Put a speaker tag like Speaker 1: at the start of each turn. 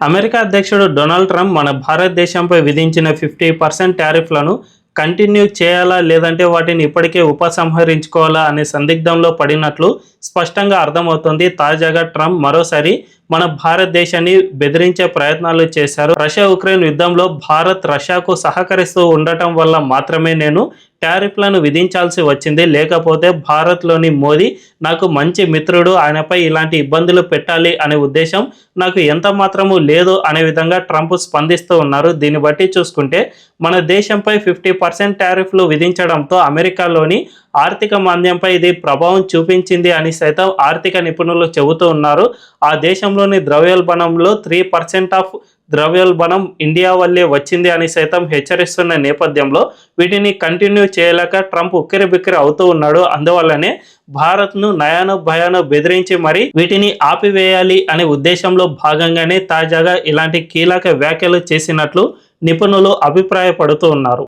Speaker 1: America అధ్యక్షుడు Donald Trump మన భారతదేశంపై విధించిన ఫిఫ్టీ పర్సెంట్ టారిఫ్లను కంటిన్యూ చేయాలా లేదంటే వాటిని ఇప్పటికే ఉపసంహరించుకోవాలా అనే సందిగ్ధంలో పడినట్లు స్పష్టంగా అర్థమవుతుంది. తాజాగా ట్రంప్ మరోసారి మన భారతదేశాన్ని బెదిరించే ప్రయత్నాలు చేశారు. రష్యా ఉక్రెయిన్ యుద్ధంలో భారత్ రష్యాకు సహకరిస్తూ ఉండటం వల్ల మాత్రమే నేను టారిఫ్లను విధించాల్సి వచ్చింది. లేకపోతే భారత్లోని మోదీ నాకు మంచి మిత్రుడు ఆయనపై ఇలాంటి ఇబ్బందులు పెట్టాలి అనే ఉద్దేశం నాకు ఎంత మాత్రము లేదు అనే విధంగా ట్రంప్ స్పందిస్తూ ఉన్నారు. దీన్ని బట్టి చూసుకుంటే మన దేశంపై ఫిఫ్టీ పర్సెంట్ టారిఫ్లు విధించడంతో అమెరికాలోని ఆర్థిక మాంద్యంపై ఇది ప్రభావం చూపించింది అని సైతం ఆర్థిక నిపుణులు చెబుతూ ఉన్నారు. ఆ దేశంలోని ద్రవ్యోల్బణంలో త్రీ పర్సెంట్ ఆఫ్ ద్రవ్యోల్బణం ఇండియా వల్లే వచ్చింది అని సైతం హెచ్చరిస్తున్న నేపథ్యంలో వీటిని కంటిన్యూ చేయలేక ట్రంప్ ఉక్కిరి బిక్కిరి అవుతూ ఉన్నాడు. అందువల్లనే భారత్ను నయాను భయాను బెదిరించి మరి వీటిని ఆపివేయాలి అనే ఉద్దేశంలో భాగంగానే తాజాగా ఇలాంటి కీలక వ్యాఖ్యలు చేసినట్లు నిపుణులు అభిప్రాయపడుతూ ఉన్నారు.